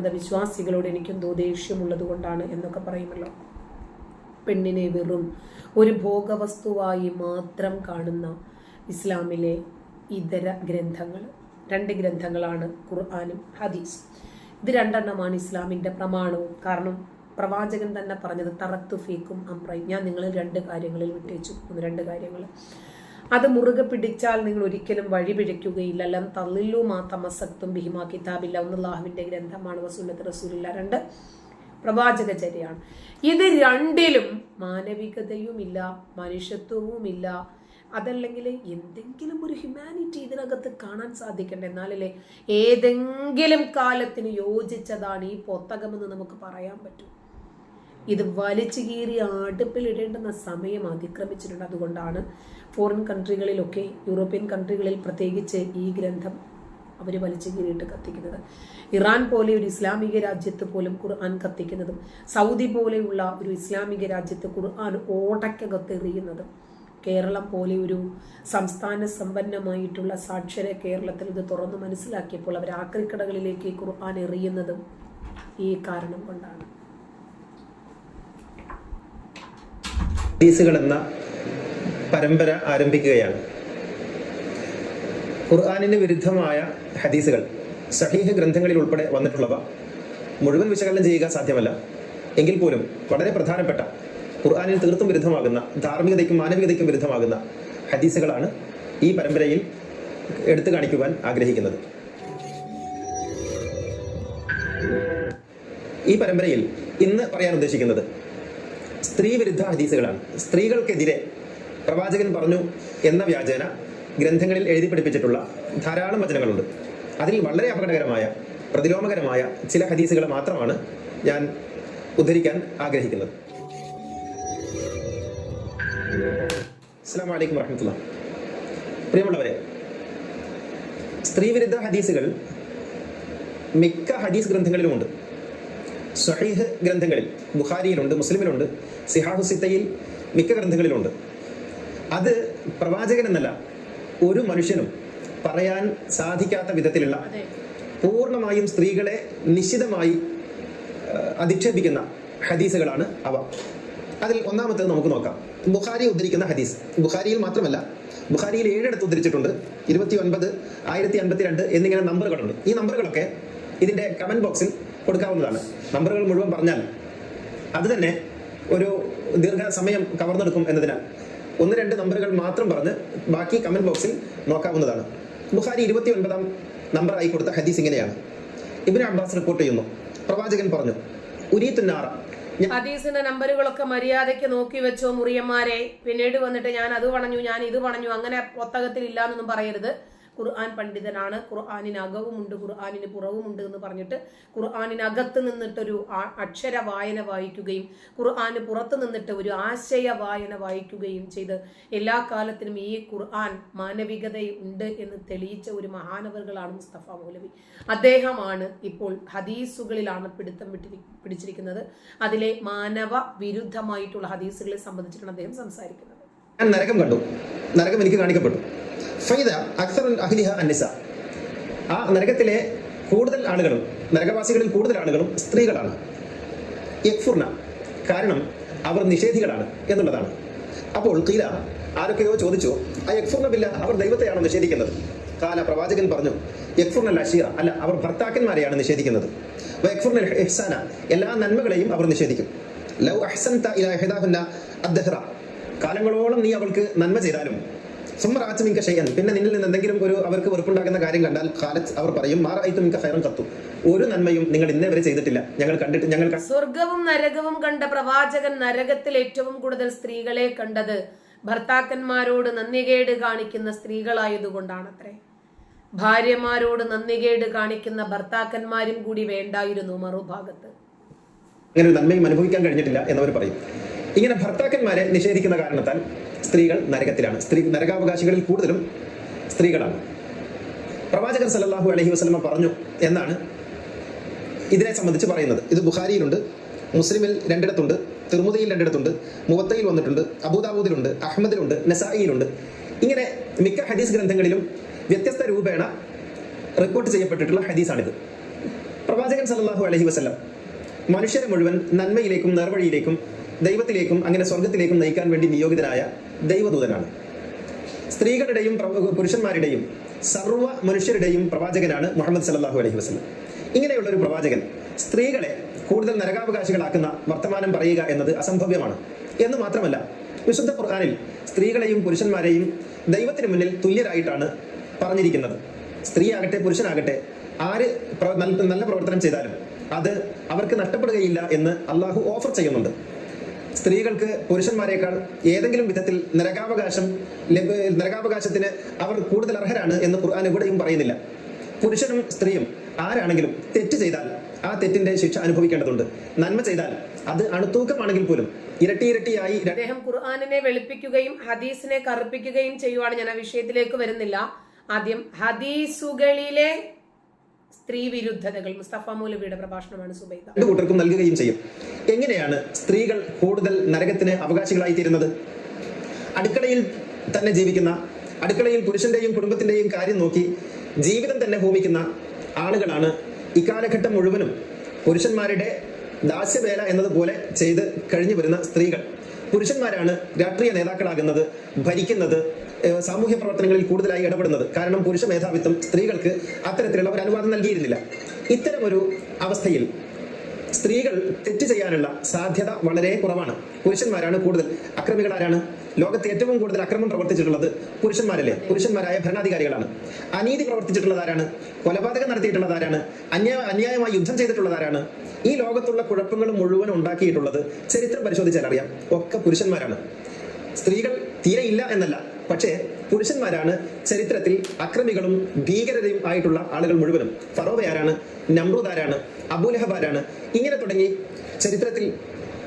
മതവിശ്വാസികളോട് എനിക്കെന്തോ ദേഷ്യമുള്ളത് കൊണ്ടാണ് എന്നൊക്കെ പറയുമല്ലോ. പെണ്ണിനെ വെറും ഒരു ഭോഗവസ്തുവായി മാത്രം കാണുന്ന ഇസ്ലാമിലെ ഇതര ഗ്രന്ഥങ്ങൾ. രണ്ട് ഗ്രന്ഥങ്ങളാണ് ഖുർആാനും ഹദീസ്. ഇത് രണ്ടെണ്ണമാണ് ഇസ്ലാമിന്റെ പ്രമാണവും. കാരണം പ്രവാചകൻ തന്നെ പറഞ്ഞത് തറത്തു ഫീക്കും അമ്രൈ ഞാൻ നിങ്ങളിൽ രണ്ട് കാര്യങ്ങളിൽ വിട്ടേച്ചു. രണ്ട് കാര്യങ്ങൾ. അത് മുറുകെ പിടിച്ചാൽ നിങ്ങൾ ഒരിക്കലും വഴിപിഴയ്ക്കുകയില്ല ലം തള്ളില്ലു മാ തമസക്തും ബിഹിമാ കിതാബില്ല. ഒന്ന് അള്ളാഹുവിന്റെ ഗ്രന്ഥമാണ് വസൂലത്ത് റസൂലില്ല. രണ്ട് പ്രവാചകചര്യയാണ്. ഇത് രണ്ടിലും മാനവികതയുമില്ല മനുഷ്യത്വവുമില്ല. അതല്ലെങ്കിൽ എന്തെങ്കിലും ഒരു ഹ്യൂമാനിറ്റി ഇതിനകത്ത് കാണാൻ സാധിക്കണ്ടേ എന്നാലല്ലേ ഏതെങ്കിലും കാലത്തിന് യോജിച്ചതാണ് ഈ പുസ്തകമെന്ന് നമുക്ക് പറയാൻ പറ്റും. ഇത് വലിച്ചു കീറി അടുപ്പിലിടേണ്ടുന്ന സമയം അതിക്രമിച്ചിട്ടുണ്ട്. അതുകൊണ്ടാണ് ഫോറിൻ കൺട്രികളിലൊക്കെ യൂറോപ്യൻ കൺട്രികളിൽ പ്രത്യേകിച്ച് ഈ ഗ്രന്ഥം അവർ വലിച്ചു കീറിയിട്ട് കത്തിക്കുന്നത്. ഇറാൻ പോലെ ഒരു ഇസ്ലാമിക രാജ്യത്ത് പോലും ഖുർആൻ കത്തിക്കുന്നതും സൗദി പോലെയുള്ള ഒരു ഇസ്ലാമിക രാജ്യത്ത് ഖുർആൻ ഓടക്കകത്ത് എറിയുന്നതും കേരളം പോലെ ഒരു സംസ്ഥാന സമ്പന്നമായിട്ടുള്ള സാക്ഷര കേരളത്തിൽ ഇത് തുറന്നു മനസ്സിലാക്കിയപ്പോൾ അവർ ആക്രിക്കടകളിലേക്ക് ഖുർആൻ എറിയുന്നതും ഈ കാരണം കൊണ്ടാണ്. ഹദീസുകൾ എന്ന പരമ്പര ആരംഭിക്കുകയാണ്. ഖുർആാനിന് വിരുദ്ധമായ ഹദീസുകൾ സഹീഹ് ഗ്രന്ഥങ്ങളിൽ ഉൾപ്പെടെ വന്നിട്ടുള്ളവ മുഴുവൻ വിശകലനം ചെയ്യുക സാധ്യമല്ല. എങ്കിൽ പോലും വളരെ പ്രധാനപ്പെട്ട ഖുർആാനിന് തീർത്തും വിരുദ്ധമാകുന്ന ധാർമ്മികതയ്ക്കും മാനവികതയ്ക്കും വിരുദ്ധമാകുന്ന ഹദീസുകളാണ് ഈ പരമ്പരയിൽ എടുത്തു കാണിക്കുവാൻ ആഗ്രഹിക്കുന്നത്. ഈ പരമ്പരയിൽ ഇന്ന് പറയാൻ ഉദ്ദേശിക്കുന്നത് സ്ത്രീ വിരുദ്ധ ഹദീസുകളാണ്. സ്ത്രീകൾക്കെതിരെ പ്രവാചകൻ പറഞ്ഞു എന്ന വ്യാജേന ഗ്രന്ഥങ്ങളിൽ എഴുതി പഠിപ്പിച്ചിട്ടുള്ള ധാരാളം വചനങ്ങളുണ്ട്. അതിൽ വളരെ അപകടകരമായ പ്രതിലോമകരമായ ചില ഹദീസുകൾ മാത്രമാണ് ഞാൻ ഉദ്ധരിക്കാൻ ആഗ്രഹിക്കുന്നത്. അസ്സാം വലൈക്കും പ്രിയമുള്ളവരെ സ്ത്രീവിരുദ്ധ ഹദീസുകൾ മിക്ക ഹദീസ് ഗ്രന്ഥങ്ങളിലുമുണ്ട്. സഹീഹ് ഗ്രന്ഥങ്ങളിൽ ബുഖാരിയിലുണ്ട് മുസ്ലിമിലുണ്ട് സിഹാഹു സിത്തയിൽ മിക്ക ഗ്രന്ഥങ്ങളിലുണ്ട്. അത് പ്രവാചകൻ എന്നല്ല ഒരു മനുഷ്യനും പറയാൻ സാധിക്കാത്ത വിധത്തിലുള്ള പൂർണമായും സ്ത്രീകളെ നിശ്ചിതമായി ആ, അധിക്ഷേപിക്കുന്ന ഹദീസുകളാണ് അവ. അതിൽ ഒന്നാമത്തേത് നമുക്ക് നോക്കാം. ബുഖാരി ഉദ്ധരിക്കുന്ന ഹദീസ്. ബുഖാരിയിൽ മാത്രമല്ല ബുഖാരിയിൽ ഏഴിടത്ത് ഉദ്ധരിച്ചിട്ടുണ്ട്. ഇരുപത്തി ഒൻപത് ആയിരത്തി അൻപത്തി രണ്ട് എന്നിങ്ങനെ നമ്പറുകളുണ്ട്. ഈ നമ്പറുകളൊക്കെ ഇതിന്റെ കമന്റ് ബോക്സിൽ കൊടുക്കാവുന്നതാണ്. നമ്പറുകൾ മുഴുവൻ പറഞ്ഞാൽ അത് തന്നെ ഒരു ദീർഘ സമയം കവർന്നെടുക്കും എന്നതിനാൽ. ഒന്ന് രണ്ട് നമ്പറുകൾ മാത്രം പറഞ്ഞ് ബാക്കി കമന്റ് ബോക്സിൽ നോക്കാവുന്നതാണ്. ബുഖാരി ഇരുപത്തി ഒൻപതാം ആയി കൊടുത്ത ഹദീസ് ഇങ്ങനെയാണ്. ഇബിൻ അബ്ബാസ് റിപ്പോർട്ട് ചെയ്യുന്നു. പ്രവാചകൻ പറഞ്ഞു ഉരീത്തുന്നാറ ഹദീസിന്റെ നമ്പറുകളൊക്കെ മര്യാദയ്ക്ക് നോക്കി വെച്ചോ മുറിയന്മാരെ. പിന്നീട് വന്നിട്ട് ഞാൻ അത് പണഞ്ഞു ഞാൻ ഇത് പണഞ്ഞു അങ്ങനെ പുസ്തകത്തിൽ ഇല്ലാന്നൊന്നും പറയരുത്. ഖുർആൻ പണ്ഡിതനാണ്. ഖുർആാനിന് അകവുമുണ്ട് ഖുർആാനിന് പുറവുമുണ്ട് എന്ന് പറഞ്ഞിട്ട് ഖുർആാനിനകത്ത് നിന്നിട്ടൊരു അക്ഷര വായന വായിക്കുകയും ഖുർആാന് പുറത്ത് നിന്നിട്ട് ഒരു ആശയ വായന വായിക്കുകയും ചെയ്ത് എല്ലാ കാലത്തിനും ഈ ഖുർആൻ മാനവികത ഉണ്ട് എന്ന് തെളിയിച്ച ഒരു മഹാനവറുകളാണ് മുസ്തഫ മൗലവി. അദ്ദേഹമാണ് ഇപ്പോൾ ഹദീസുകളിലാണ് പിടുത്തം പിടിച്ചിരിക്കുന്നത്. അതിലെ മാനവ വിരുദ്ധമായിട്ടുള്ള ഹദീസുകളെ സംബന്ധിച്ചിട്ടാണ് അദ്ദേഹം സംസാരിക്കുന്നത്. ഞാൻ നരകം കണ്ടു. നരകം എനിക്ക് കാണിക്കപ്പെട്ടു. ഫൈദ അക്സർ അഹ്ലിഹ അന്നിസ ആ നരകത്തിലെ കൂടുതൽ ആളുകളും നരകവാസികളിൽ കൂടുതൽ ആളുകളും സ്ത്രീകളാണ്. യക്ഫുർന. കാരണം അവർ നിഷേധികളാണ് എന്നുള്ളതാണ്. അപ്പോൾ കീല ആരൊക്കെയോ ചോദിച്ചു ആ യക്ഫുർന ബില്ല അവർ ദൈവത്തെയാണ് നിഷേധിക്കുന്നത്? കാല പ്രവാചകൻ പറഞ്ഞു യക്ഫുർന ലഷീറ അല്ല അവർ ഭർത്താക്കന്മാരെയാണ് നിഷേധിക്കുന്നത്. വയക്ഫുർന ഇഹ്സാന എല്ലാ നന്മകളെയും അവർ നിഷേധിക്കും. ലൗ അഹ്സൻ കാലങ്ങളോളം നീ അവൾക്ക് നന്മ ചെയ്താലും മിങ്ക ഷെയ്യൻ പിന്നെ നിന്നിൽ നിന്ന് എന്തെങ്കിലും ഒരു അവർക്ക് വെറുപ്പുണ്ടാക്കുന്ന കാര്യം കണ്ടാൽ ഖാലത്ത് അവർ പറയും മാറായിട്ട് മിങ്ക ഹൈറം കത്തു ഒരു നന്മയും നിങ്ങൾ ഇന്നേ വരെ ചെയ്തിട്ടില്ല. ഞങ്ങൾ കണ്ടിട്ട് ഞങ്ങൾ സ്വർഗവും നരകവും കണ്ട പ്രവാചകൻ നരകത്തിൽ ഏറ്റവും കൂടുതൽ സ്ത്രീകളെ കണ്ടത് ഭർത്താക്കന്മാരോട് നന്ദികേട് കാണിക്കുന്ന സ്ത്രീകളായതുകൊണ്ടാണത്രേ. ഭാര്യമാരോട് നന്ദികേട് കാണിക്കുന്ന ഭർത്താക്കന്മാരും കൂടി വേണ്ടായിരുന്നു മറുഭാഗത്ത്. അങ്ങനെ ഒരു നന്മയും അനുഭവിക്കാൻ കഴിഞ്ഞിട്ടില്ല എന്നവർ പറയും. ഇങ്ങനെ ഭർത്താക്കന്മാരെ നിഷേധിക്കുന്ന കാരണത്താൽ സ്ത്രീകൾ നരകത്തിലാണ്. സ്ത്രീ നരകാവകാശികളിൽ കൂടുതലും സ്ത്രീകളാണ്. പ്രവാചകൻ സല്ലല്ലാഹു അലഹി വസ്ലമ പറഞ്ഞു എന്നാണ് ഇതിനെ സംബന്ധിച്ച് പറയുന്നത്. ഇത് ബുഖാരിയിലുണ്ട് മുസ്ലിമിൽ രണ്ടിടത്തുണ്ട് തിർമുദയിൽ രണ്ടിടത്തുണ്ട് മുവത്തയിൽ വന്നിട്ടുണ്ട് അബൂദാബൂദിലുണ്ട് അഹമ്മദിലുണ്ട് നസായിയിലുണ്ട് ഇങ്ങനെ മിക്ക ഹദീസ് ഗ്രന്ഥങ്ങളിലും വ്യത്യസ്ത രൂപേണ റിപ്പോർട്ട് ചെയ്യപ്പെട്ടിട്ടുള്ള ഹദീസാണിത്. പ്രവാചകൻ സല്ലല്ലാഹു അലഹി വസ്ലം മനുഷ്യരെ മുഴുവൻ നന്മയിലേക്കും നേർവഴിയിലേക്കും ദൈവത്തിലേക്കും അങ്ങനെ സ്വർഗത്തിലേക്കും നയിക്കാൻ വേണ്ടി നിയോഗിതനായ ദൈവദൂതനാണ്. സ്ത്രീകളുടെയും പ്ര- പുരുഷന്മാരുടെയും സർവ മനുഷ്യരുടെയും പ്രവാചകനാണ് മുഹമ്മദ് സല്ലല്ലാഹു അലഹി വസ്ലം ഇങ്ങനെയുള്ള ഒരു പ്രവാചകൻ സ്ത്രീകളെ കൂടുതൽ നരകാവകാശികളാക്കുന്ന വർത്തമാനം പറയുക എന്നത് അസംഭവ്യമാണ്. എന്ന് മാത്രമല്ല വിശുദ്ധ ഖുർആനിൽ സ്ത്രീകളെയും പുരുഷന്മാരെയും ദൈവത്തിന് മുന്നിൽ തുല്യരായിട്ടാണ് പറഞ്ഞിരിക്കുന്നത്. സ്ത്രീയാകട്ടെ പുരുഷനാകട്ടെ ആര് നല്ല പ്രവർത്തനം ചെയ്താലും അത് അവർക്ക് നഷ്ടപ്പെടുകയില്ല എന്ന് അള്ളാഹു ഓഫർ ചെയ്യുന്നുണ്ട്. സ്ത്രീകൾക്ക് പുരുഷന്മാരെക്കാൾ ഏതെങ്കിലും വിധത്തിൽ നരകാവകാശം നരകാവകാശത്തിന് അവർ കൂടുതൽ അർഹരാണ് എന്ന് ഖുർആൻ എവിടെയും പറയുന്നില്ല. പുരുഷനും സ്ത്രീയും ആരാണെങ്കിലും തെറ്റ് ചെയ്താൽ ആ തെറ്റിന്റെ ശിക്ഷ അനുഭവിക്കേണ്ടതുണ്ട്. നന്മ ചെയ്താൽ അത് അണുത്തൂക്കമാണെങ്കിൽ പോലും ഇരട്ടി ഇരട്ടിയായി അദ്ദേഹം ഖുർആാനിനെ വെളുപ്പിക്കുകയും ഹദീസിനെ കറുപ്പിക്കുകയും ചെയ്യുവാണ്. ഞാൻ ആ വിഷയത്തിലേക്ക് വരുന്നില്ല. ആദ്യം ഹദീസുകളിലെ സ്ത്രീ വിരുദ്ധതകൾ. മുസ്തഫ മൗലവിയുടെ പ്രഭാഷണമാണ് സുബൈദ. രണ്ടു കൂട്ടർക്കും നൽകുകയും ചെയ്യും. എങ്ങനെയാണ് സ്ത്രീകൾ കൂടുതൽ നരകത്തിന് അവകാശികളായി തീരുന്നത്? അടുക്കളയിൽ തന്നെ ജീവിക്കുന്ന അടുക്കളയിൽ പുരുഷന്റെയും കുടുംബത്തിന്റെയും കാര്യം നോക്കി ജീവിതം തന്നെ ഹോമിക്കുന്ന ആളുകളാണ് ഇക്കാലഘട്ടം മുഴുവനും പുരുഷന്മാരുടെ ദാസ്യവേല എന്നതുപോലെ ചെയ്ത് കഴിഞ്ഞു വരുന്ന സ്ത്രീകൾ. പുരുഷന്മാരാണ് രാഷ്ട്രീയ നേതാക്കളാകുന്നത് ഭരിക്കുന്നത് സാമൂഹ്യ പ്രവർത്തനങ്ങളിൽ കൂടുതലായി ഇടപെടുന്നത്. കാരണം പുരുഷ മേധാവിത്വം സ്ത്രീകൾക്ക് അത്തരത്തിലുള്ള ഒരു അനുവാദം നൽകിയിരുന്നില്ല. ഇത്തരമൊരു അവസ്ഥയിൽ സ്ത്രീകൾ തെറ്റ് ചെയ്യാനുള്ള സാധ്യത വളരെ കുറവാണ്. പുരുഷന്മാരാണ് കൂടുതൽ അക്രമികളാരാണ്. ലോകത്ത് ഏറ്റവും കൂടുതൽ അക്രമം പ്രവർത്തിച്ചിട്ടുള്ളത് പുരുഷന്മാരല്ലേ? പുരുഷന്മാരായ ഭരണാധികാരികളാണ്. അനീതി പ്രവർത്തിച്ചിട്ടുള്ളതാരാണ്? കൊലപാതകം നടത്തിയിട്ടുള്ളത് ആരാണ് അന്യായ അന്യായമായി യുദ്ധം ചെയ്തിട്ടുള്ളതാരാണ്? ഈ ലോകത്തുള്ള കുഴപ്പങ്ങൾ മുഴുവൻ ഉണ്ടാക്കിയിട്ടുള്ളത് ചരിത്രം പരിശോധിച്ചാൽ അറിയാം ഒക്കെ പുരുഷന്മാരാണ്. സ്ത്രീകൾ തീരെ ഇല്ല എന്നല്ല. പക്ഷേ പുരുഷന്മാരാണ് ചരിത്രത്തിൽ അക്രമികളും ഭീകരതയും ആയിട്ടുള്ള ആളുകൾ മുഴുവനും. ഫറോവ ആരാണ്? അബുലഹബാരാണ്. ഇങ്ങനെ തുടങ്ങി ചരിത്രത്തിൽ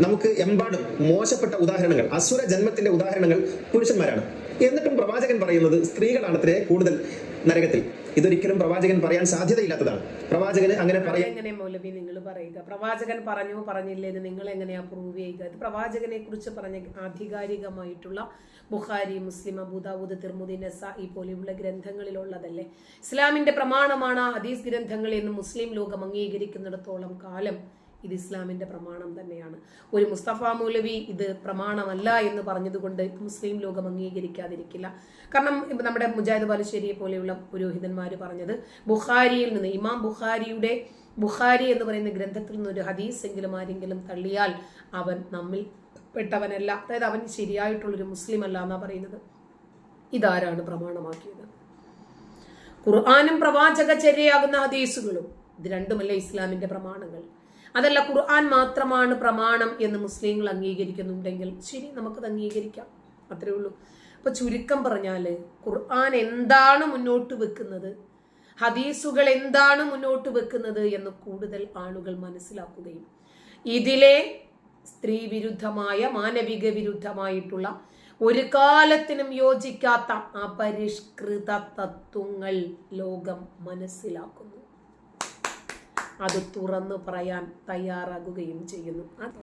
നമുക്ക് എമ്പാടും മോശപ്പെട്ട ഉദാഹരണങ്ങൾ അസുര ജന്മത്തിന്റെ ഉദാഹരണങ്ങൾ പുരുഷന്മാരാണ്. എന്നിട്ടും പ്രവാചകൻ പറയുന്നത് സ്ത്രീകളാണ് അത്രേ കൂടുതൽ നരകത്തിൽ. ഇതൊരിക്കലും പ്രവാചകൻ പറയാൻ സാധ്യതയില്ലാത്തതാണ്. പ്രവാചകന് അങ്ങനെ എങ്ങനെ മൗലവി നിങ്ങൾ പറയുക? പ്രവാചകൻ പറഞ്ഞു പറഞ്ഞില്ലേ എന്ന് നിങ്ങൾ എങ്ങനെയാ പ്രൂവ് ചെയ്യുക? ഇത് പ്രവാചകനെ കുറിച്ച് പറഞ്ഞ ആധികാരികമായിട്ടുള്ള Bukhari Muslim Abu Dawud Tirmidhi Nasai പോലെയുള്ള ഗ്രന്ഥങ്ങളിലുള്ളതല്ലേ? ഇസ്ലാമിന്റെ പ്രമാണമാണ് ഹദീസ് ഗ്രന്ഥങ്ങൾ എന്ന് മുസ്ലിം ലോകം അംഗീകരിക്കുന്നിടത്തോളം കാലം ഇത് ഇസ്ലാമിന്റെ പ്രമാണം തന്നെയാണ്. ഒരു മുസ്തഫ മൗലവി ഇത് പ്രമാണമല്ല എന്ന് പറഞ്ഞതുകൊണ്ട് മുസ്ലിം ലോകം അംഗീകരിക്കാതിരിക്കില്ല. കാരണം നമ്മുടെ മുജാഹിദ് ബാലുശ്ശേരിയെ പോലെയുള്ള പുരോഹിതന്മാർ പറഞ്ഞത് ബുഖാരിയിൽ നിന്ന് ഇമാം ബുഖാരിയുടെ ബുഖാരി എന്ന് പറയുന്ന ഗ്രന്ഥത്തിൽ നിന്ന് ഒരു ഹദീസ് എങ്കിലും ആരെങ്കിലും തള്ളിയാൽ അവൻ നമ്മിൽ പെട്ടവനല്ല. അതായത് അവൻ ശരിയായിട്ടുള്ളൊരു മുസ്ലിം അല്ല എന്നാ പറയുന്നത്. ഇതാരാണ് പ്രമാണമാക്കിയത്? ഖുർആാനും പ്രവാചക ചര്യയാകുന്ന ഹദീസുകളും ഇത് രണ്ടുമല്ല ഇസ്ലാമിന്റെ പ്രമാണങ്ങൾ. അതല്ല ഖുർആൻ മാത്രമാണ് പ്രമാണം എന്ന് മുസ്ലിങ്ങൾ അംഗീകരിക്കുന്നുണ്ടെങ്കിൽ ശരി നമുക്കത് അംഗീകരിക്കാം. അത്രേ ഉള്ളൂ. അപ്പൊ ചുരുക്കം പറഞ്ഞാൽ ഖുർആൻ എന്താണ് മുന്നോട്ട് വെക്കുന്നത്? ഹദീസുകൾ എന്താണ് മുന്നോട്ട് വെക്കുന്നത് എന്ന് കൂടുതൽ ആളുകൾ മനസ്സിലാക്കുകയും ഇതിലെ സ്ത്രീ വിരുദ്ധമായ മാനവിക വിരുദ്ധമായിട്ടുള്ള ഒരു കാലത്തിനും യോജിക്കാത്ത അപരിഷ്കൃത തത്വങ്ങൾ ലോകം മനസ്സിലാക്കുന്നു. അത് തുറന്നു പറയാൻ തയ്യാറാകുകയും ചെയ്യുന്നു.